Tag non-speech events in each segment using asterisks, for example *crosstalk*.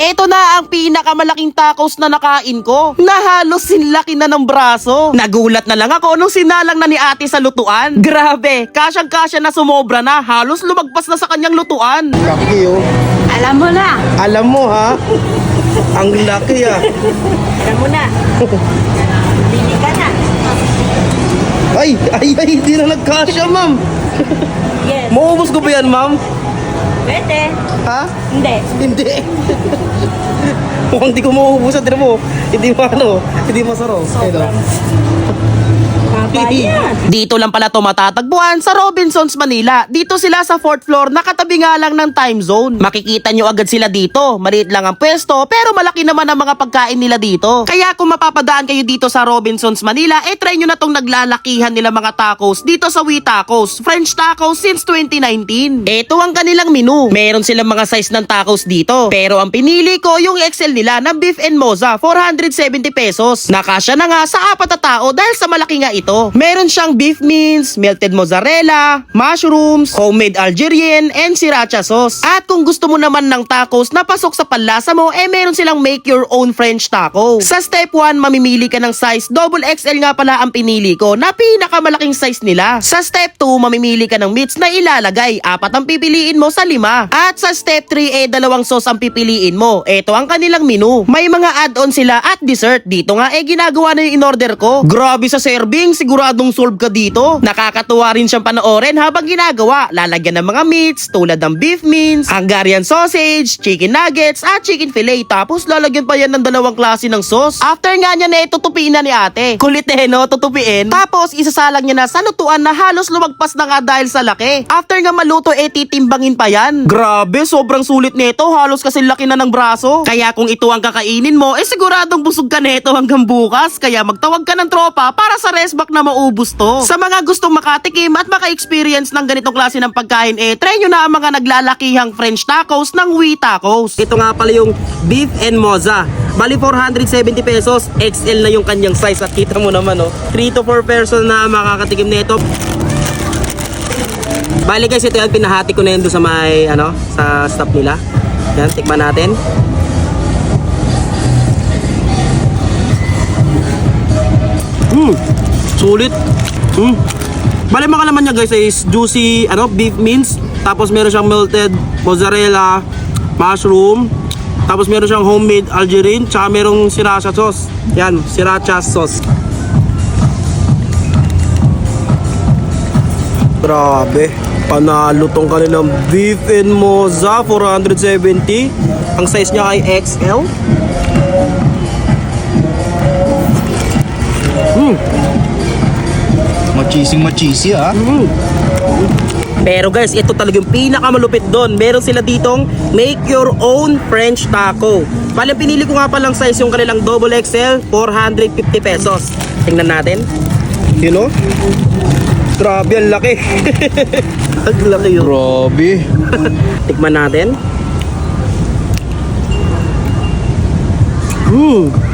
Ito na ang pinakamalaking tacos na nakain ko. Na halos sinlaki na ng braso. Nagulat na lang ako nung sinalang na ni ate sa lutuan. Grabe, kasyang kasya na sumobra na. Halos lumagpas na sa kanyang lutuan. Laki oh. Alam mo na. Alam mo ha? Ang laki ah. Alam mo na. Bili ka na. Ay, ay, ay, hindi na nagkasya, ma'am. Yes. Maubos ko ba yan, ma'am? Pwede. Ha? Hindi. Hindi. *laughs* Mukhang hindi ko mauubos at mo. Hindi mo ano, hindi masarap. Sobrang. *laughs* Dito lang pala to matatagpuan sa Robinsons, Manila. Dito sila sa 4th floor, nakatabi nga lang ng time zone. Makikita nyo agad sila dito. Maliit lang ang pwesto, pero malaki naman ang mga pagkain nila dito. Kaya kung mapapadaan kayo dito sa Robinsons, Manila, eh try nyo na tong naglalakihan nila mga tacos dito sa We Tacos. French tacos since 2019. Ito ang kanilang menu. Meron silang mga size ng tacos dito. Pero ang pinili ko yung XL nila na beef and moza, 470 pesos. Nakasya na nga sa apat na tao dahil sa malaki nga ito. Meron siyang beef mince, melted mozzarella, mushrooms, homemade Algerian, and sriracha sauce. At kung gusto mo naman ng tacos na pasok sa panlasa mo, eh meron silang make your own French taco. Sa step 1, mamimili ka ng size double XL nga pala ang pinili ko na pinakamalaking size nila. Sa step 2, mamimili ka ng meats na ilalagay. Apat ang pipiliin mo sa lima. At sa step 3, eh dalawang sauce ang pipiliin mo. Ito ang kanilang menu. May mga add-on sila at dessert. Dito nga eh ginagawa na yung in-order ko. Grabe sa serving, siguradong solve ka dito. Nakakatuwa rin siyang panoorin habang ginagawa. Lalagyan ng mga meats tulad ng beef mince, Hungarian sausage, chicken nuggets at chicken fillet. Tapos lalagyan pa yan ng dalawang klase ng sauce. After nga niya na tutupiin na ni ate. Kulit eh no, tutupiin. Tapos isasalang niya na sa lutuan na halos lumagpas na nga dahil sa laki. After nga maluto eh titimbangin pa yan. Grabe, sobrang sulit nito. Halos kasi laki na ng braso. Kaya kung ito ang kakainin mo, eh siguradong busog ka nito hanggang bukas. Kaya magtawag ka ng tropa para sa restback na maubos to. Sa mga gustong makatikim at maka-experience ng ganitong klase ng pagkain, eh try nyo na ang mga naglalakihang French tacos ng We Tacos. Ito nga pala yung beef and moza. Bali 470 pesos, XL na yung kanyang size at kita mo naman oh. 3 to 4 person na makakatikim nito. Bali guys, ito yung pinahati ko na yun doon sa may ano, sa stop nila. Yan, tikman natin. Hmm, sulit. Hmm. Bali mga laman niya guys is juicy ano, beef mince, tapos meron siyang melted mozzarella, mushroom, tapos meron siyang homemade Algerine, tsaka merong sriracha sauce. Yan, sriracha sauce. Grabe. Panalo tong kanilang beef and moza 470. Ang size niya ay XL. Machising machisi ah. Pero guys, ito talaga yung pinakamalupit doon. Meron sila ditong make your own French taco. Ang pinili ko nga palang size yung kanilang double XL, 450 pesos. Tingnan natin. You know? Grabe, ang laki. *laughs* ang laki yun. Grabe. *laughs* Tikman natin. Hmm.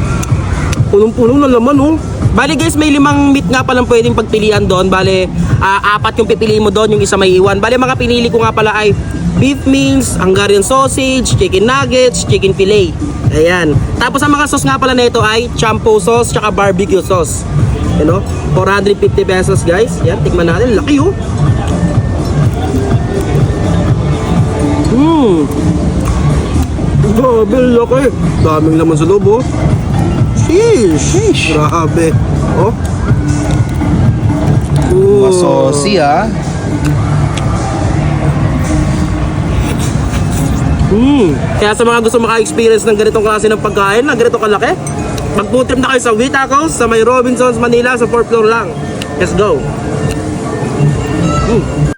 Punong-puno na laman, oh. Bali guys, may limang meat nga palang pwedeng pagpilian doon. Bali, ah, apat yung pipiliin mo doon, yung isa may iwan. Bali, mga pinili ko nga pala ay beef mince, Hungarian sausage, chicken nuggets, chicken fillet. Ayan. Tapos ang mga sauce nga pala nito ay champo sauce, tsaka barbecue sauce. You know? 450 pesos guys. Yan, tikman natin. Laki oh. Hmm. Grabe, laki. Daming laman sa loob, oh. Sheesh. Grabe. Oh. Oh. Masosi ah. Hmm. Kaya sa mga gusto maka-experience ng ganitong klase ng pagkain na ganito kalaki, mag-food trip na kayo sa We Tacos sa may Robinsons, Manila sa 4th floor lang. Let's go. Hmm.